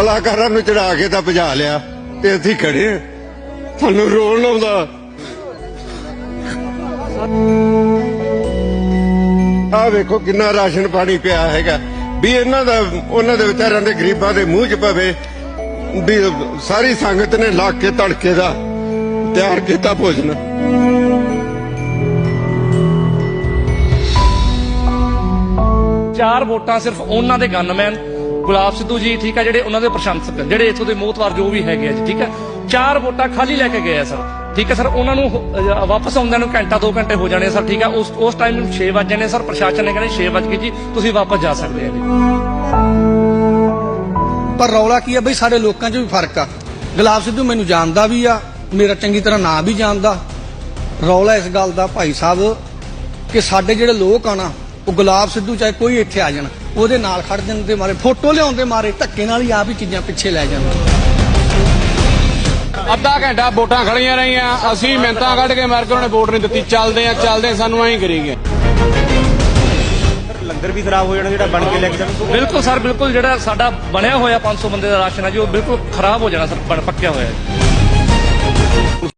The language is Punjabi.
ਕਲਾਕਾਰਾਂ ਨੂੰ ਚੜਾ ਕੇ ਤਾਂ ਭਜਾ ਲਿਆ ਤੇ ਅਸੀਂ ਖੜੇ ਸਾਨੂੰ ਰੋਣ ਆਉਂਦਾ। ਆ ਵੇਖੋ ਕਿੰਨਾ ਰਾਸ਼ਨ ਪਾਣੀ ਪਿਆ ਹੈਗਾ। ਵੀ ਇਹਨਾਂ ਦਾ ਉਹਨਾਂ ਦੇ ਵਿਚਾਰਿਆਂ ਦੇ ਗਰੀਬਾਂ ਦੇ ਮੂੰਹ 'ਚ ਪਵੇ ਵੀ ਸਾਰੀ ਸੰਗਤ ਨੇ ਲਾ ਕੇ ਤੜਕੇ ਦਾ ਤਿਆਰ ਕੀਤਾ ਭੋਜਨ। ਚਾਰ ਵੋਟਾਂ ਸਿਰਫ ਉਹਨਾਂ ਦੇ ਗਨਮੈਨ ਗੁਲਾਬ ਸਿੱਧੂ ਜੀ, ਠੀਕ ਆ, ਜਿਹੜੇ ਉਹਨਾਂ ਦੇ ਪ੍ਰਸ਼ੰਸਕ ਜਿਹੜੇ ਇੱਥੋਂ ਦੇ ਮੋਹਤਵਾਰ ਜੋ ਵੀ ਹੈਗੇ ਆ ਜੀ, ਠੀਕ ਆ। ਚਾਰ ਵੋਟਾਂ ਖਾਲੀ ਲੈ ਕੇ ਗਏ ਆ ਸਰ, ਠੀਕ ਹੈ ਸਰ। ਉਹਨਾਂ ਨੂੰ ਵਾਪਸ ਆਉਂਦਿਆਂ ਨੂੰ ਘੰਟਾ 2 ਘੰਟੇ ਹੋ ਜਾਣੇ ਸਰ, ਠੀਕ ਆ। ਉਸ ਉਸ ਟਾਈਮ ਨੂੰ 6 ਵਜੇ ਨੇ ਸਰ। ਪ੍ਰਸ਼ਾਸਨ ਨੇ ਕਹਿੰਦੇ 6 ਵਜੇ ਜੀ, ਤੁਸੀਂ ਵਾਪਸ ਜਾ ਸਕਦੇ ਆ ਜੀ। ਪਰ ਰੌਲਾ ਕੀ ਆ ਬਈ, ਸਾਡੇ ਲੋਕਾਂ 'ਚ ਵੀ ਫ਼ਰਕ ਆ। ਗੁਲਾਬ ਸਿੱਧੂ ਮੈਨੂੰ ਜਾਣਦਾ ਵੀ ਆ, ਮੇਰਾ ਚੰਗੀ ਤਰ੍ਹਾਂ ਨਾਂ ਵੀ ਜਾਣਦਾ। ਰੌਲਾ ਇਸ ਗੱਲ ਦਾ ਭਾਈ ਸਾਹਿਬ ਕਿ ਸਾਡੇ ਜਿਹੜੇ ਲੋਕ ਆ ਨਾ ਉਹ ਗੁਲਾਬ ਸਿੱਧੂ ਚਾਹੇ ਕੋਈ ਇੱਥੇ ਆ ਜਾਣ ਉਹਦੇ ਨਾਲ ਖੜ ਜਾਣ ਦੇ ਮਾਰੇ ਫੋਟੋ ਲਿਆਉਣ ਦੇ ਮਾਰੇ ਧੱਕੇ ਨਾਲ ਹੀ ਆਪ ਹੀ ਚੀਜ਼ਾਂ ਪਿੱਛੇ ਲੈ ਜਾਂਦੇ ਅੱਧਾ ਘੰਟਾ ਵੋਟਾਂ ਖੜੀਆਂ ਰਹੀਆਂ ਅਸੀਂ ਮਿੰਤਾਂ ਕੱਢ ਕੇ ਮਾਰ ਕੇ ਉਹਨੇ ਵੋਟ ਨਹੀਂ ਦਿੱਤੀ ਚੱਲਦੇ ਆ ਚੱਲਦੇ ਆ, ਸਾਨੂੰ ਐਂ ਕਰੀ ਗਏ ਲੰਗਰ ਵੀ ਖਰਾਬ ਹੋ ਜਾਣਾ ਜਿਹੜਾ ਬਣ ਕੇ ਲੈ ਕੇ ਜਾਣ ਬਿਲਕੁਲ ਸਰ ਬਿਲਕੁਲ ਜਿਹੜਾ ਸਾਡਾ ਬਣਿਆ ਹੋਇਆ 500 ਬੰਦੇ ਦਾ ਰਾਸ਼ਨ ਹੈ ਜੀ ਉਹ ਬਿਲਕੁਲ ਖਰਾਬ ਹੋ ਜਾਣਾ ਸਰ ਬਣ ਪੱਕਿਆ ਹੋਇਆ ਹੈ।